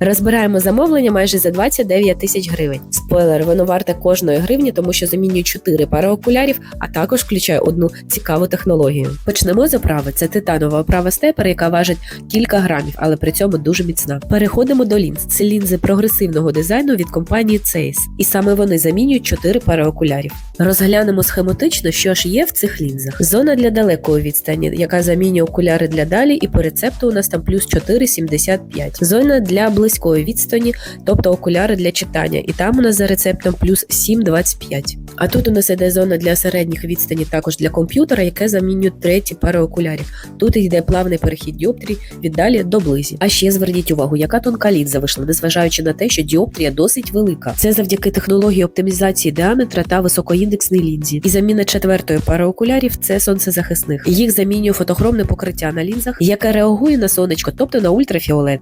Розбираємо замовлення майже за 29 тисяч гривень. Спойлер, воно варте кожної гривні, тому що замінює 4 пари окулярів, а також включає одну цікаву технологію. Почнемо з оправи. Це титанова оправа степер, яка важить кілька грамів, але при цьому дуже міцна. Переходимо до лінз. Це лінзи прогресивного дизайну від компанії Zeiss. І саме вони замінюють 4 пари окулярів. Розглянемо схематично, що ж є в цих лінзах. Зона для далекої відстані, яка замінює окуляри для далі, і по рецепту у нас там плюс 4,75. Зона для близької відстані, тобто окуляри для читання, і там у нас за рецептом плюс 7,25. А тут у нас іде зона для середніх відстані, також для комп'ютера, яке замінює треті пари окулярів. Тут йде плавний перехід діоптрій від далі до близі. А ще зверніть увагу, яка тонка лінза вийшла, незважаючи на те, що діоптрія досить велика. Це завдяки технології оптимізації діаметра та високоіндексній лінзі. І заміна четвертої пари окулярів це сонцезахисних. Їх замінює фотохромне покриття на лінзах, яке реагує на сонечко, тобто на ультрафіолет.